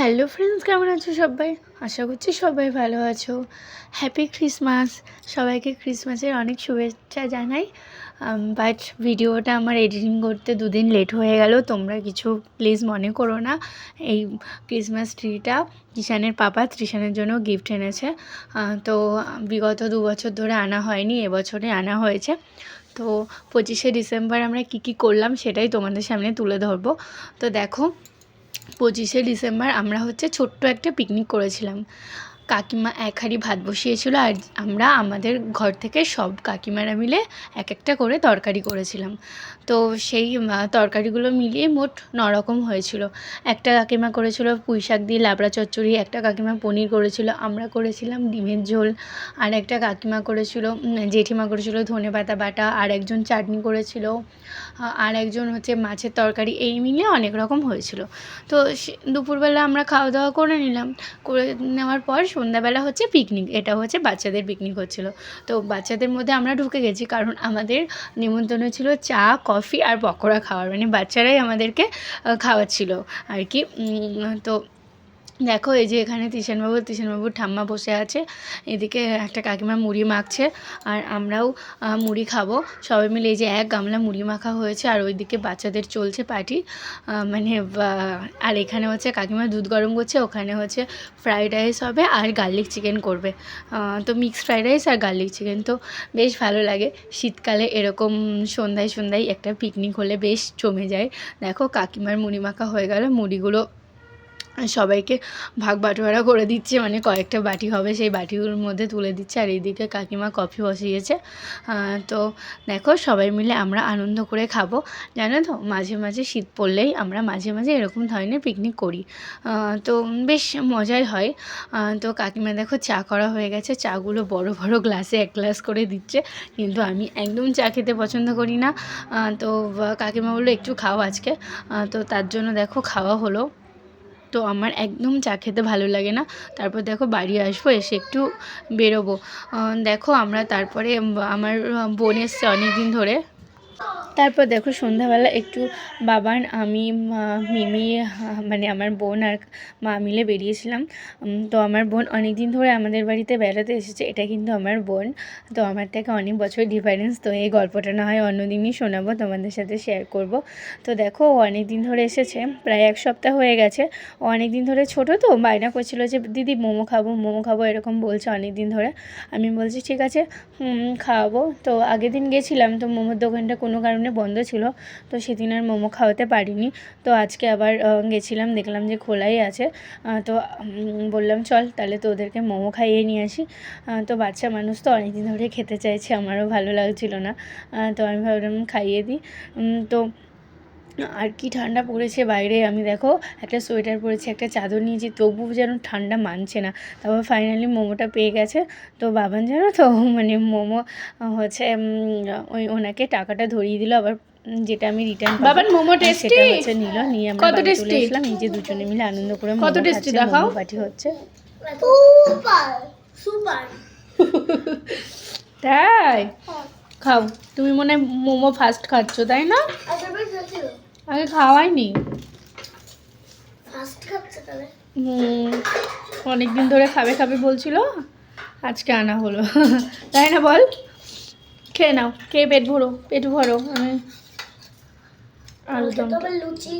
Hello friends কেমন আছো সবাই? আশা করছি সবাই ভালো আছো। হ্যাপি ক্রিসমাস সবাইকে ক্রিসমাসের অনেক শুভেচ্ছা জানাই। বাট ভিডিওটা আমার এডিটিং করতে দুদিন লেট হয়ে গেল, তোমরা কিছু প্লিজ মনে করো না। এই ক্রিসমাস ট্রিটা ত্রিশানের পাপা ত্রিশানের জন্য গিফট এনেছে। তো বিগত দু বছর ধরে আনা হয়নি এবছরে আনা হয়েছে। তো পঁচিশে ডিসেম্বর আমরা কী কী করলাম সেটাই তোমাদের সামনে তুলে ধরবো। তো দেখো পঁচিশে ডিসেম্বর আমরা হচ্ছে ছোট্ট একটা পিকনিক করেছিলাম। কাকিমা এক হাঁড়ি ভাত বসিয়েছিল আর আমরা আমাদের ঘর থেকে সব কাকিমারা মিলে এক একটা করে তরকারি করেছিলাম। তো সেই তরকারিগুলো মিলিয়ে মোট ন রকম হয়েছিল। একটা কাকিমা করেছিল পুঁই শাক দিয়ে লাবড়া চচ্চড়ি, একটা কাকিমা পনির করেছিল, আমরা করেছিলাম ডিমের ঝোল, আর একটা কাকিমা করেছিল জেঠিমা করেছিল ধনে পাতা বাটা, আর একজন চাটনি করেছিল আর একজন হচ্ছে মাছের তরকারি, এই মিলিয়ে অনেক রকম হয়েছিল। তো দুপুরবেলা আমরা খাওয়া দাওয়া করে নিলাম। করে নেওয়ার পর সন্ধ্যাবেলা হচ্ছে পিকনিক এটা হচ্ছে বাচ্চাদের পিকনিক হচ্ছিল। তো বাচ্চাদের মধ্যে আমরা ঢুকে গেছি কারণ আমাদের নিমন্ত্রণ ছিল চা কফি আর পকোড়া খাওয়ার। মানে বাচ্চারাই আমাদেরকে খাওয়াচ্ছিল। আর কি তো দেখো, এই যে এখানে তিশানবাবু, তিশানবাবুর ঠাম্মা বসে আছে। এদিকে একটা কাকিমা মুড়ি মাখছে, আর আমরাও মুড়ি খাব। সবাই মিলে এই যে এক গামলা মুড়ি মাখা হয়েছে, আর ওইদিকে বাচ্চাদের চলছে পার্টি। মানে আর এখানে হচ্ছে কাকিমা দুধ গরম করছে, ওখানে হচ্ছে ফ্রাইড রাইস হবে আর গার্লিক চিকেন করবে। তো মিক্সড ফ্রাইড রাইস আর গার্লিক চিকেন। তো বেশ ভালো লাগে। শীতকালে এরকম সন্ধ্যায় সন্ধ্যায় একটা পিকনিক হলে বেশ জমে যায়। দেখো, কাকিমার মুড়ি মাখা হয়ে গেল, মুড়িগুলো সবাইকে ভাগ বাটোয়ারা করে দিচ্ছে মানে কয়েকটা বাটি হবে, সেই বাটিগুলোর মধ্যে তুলে দিচ্ছে, আর এইদিকে কাকিমা কফি বসিয়েছে। তো দেখো সবাই মিলে আমরা আনন্দ করে খাব। জানো তো, মাঝে মাঝে শীত পড়লেই আমরা মাঝে মাঝে এরকম ধরনের পিকনিক করি। তো বেশ মজাই হয়। তো কাকিমা দেখো চা করা হয়ে গেছে, চাগুলো বড় বড় গ্লাসে এক গ্লাস করে দিচ্ছে, কিন্তু আমি একদম চা খেতে পছন্দ করি না। তো কাকিমা বলল, একটু খাও আজকে। তো তার জন্য দেখো খাওয়া হলো। তো আমার একদম চা খেতে ভালো লাগে না। তারপর দেখো বাড়ি আসব, এসে একটু বেরোবো। দেখো আমরা তারপরে আমার বোন এসছে অনেক দিন ধরে। তারপর দেখো সন্ধ্যাবেলা একটু বাবান আমি মিমি মানে আমার বোন আর মা মিলে বেরিয়েছিলাম। তো আমার বোন অনেক দিন ধরে আমাদের বাড়িতে বেড়াতে এসেছে, এটা কিন্তু আমার বোন। তো আমার থেকে অনেক বছর ডিফারেন্স তো এই গল্পটা না হয় অন্যদিনই শোনাবো, তোমাদের সাথে শেয়ার করব। তো দেখো, ও অনেক দিন ধরে এসেছে, প্রায় এক সপ্তাহ হয়ে গেছে। ও অনেক দিন ধরে ছোটো তো, বায়না করছিল যে, দিদি, মোমো খাব মোমো খাব, এরকম বলছে অনেক দিন ধরে। আমি বলছি, ঠিক আছে খাওয়াবো। তো আগের দিন গেছিলাম, তো মোমোর দোকানটা কোনো কারণে বন্ধ ছিল, তো সেদিন আর মোমো খাওয়াতে পারিনি। তো আজকে আবার গেছিলাম, দেখলাম যে খোলাই আছে। তো বললাম, চল, তাহলে তো ওদেরকে মোমো খাইয়ে নিয়ে আসি। তো বাচ্চা মানুষ তো অনেকদিন ধরে খেতে চাইছে, আমারও ভালো লাগছিল না। তো আমি ভাবলাম, খাইয়ে দিই। তো আর কি ঠান্ডা পড়েছে বাইরে? আমি দেখো একটা সোয়েটার পরেছি একটা চাদর নিয়েছি তবু যেন ঠান্ডা মানছে না। তারপর ফাইনালি মোমোটা পেয়ে গেছে। তো বাবান জানো তো মানে মোমো হচ্ছে ওই ওনাকে টাকাটা ধরিয়ে দিল আবার যেটা আমি রিটার্ন বাবান মোমো সেটা টেস্টি হচ্ছে নিল নিয়ে আমরা কত tasty? এসলাম এই যে দুজনে মিলে আনন্দ করে কত খাচ্ছে দেখাও। পার্টি হচ্ছে। সুপার সুপার তাই? খাও তুমি মনে হয় মোমো ফার্স্ট খাচ্ছ তাই না? আচ্ছা আগে খাওয়াইনি? অনেক দিন ধরে খাবে খাবে বলছিল আজকে আনা হলো। তাই না বল? খেয়ে নাও খেয়ে পেট ভরো পেট ভরো আমি আলুদম। লুচি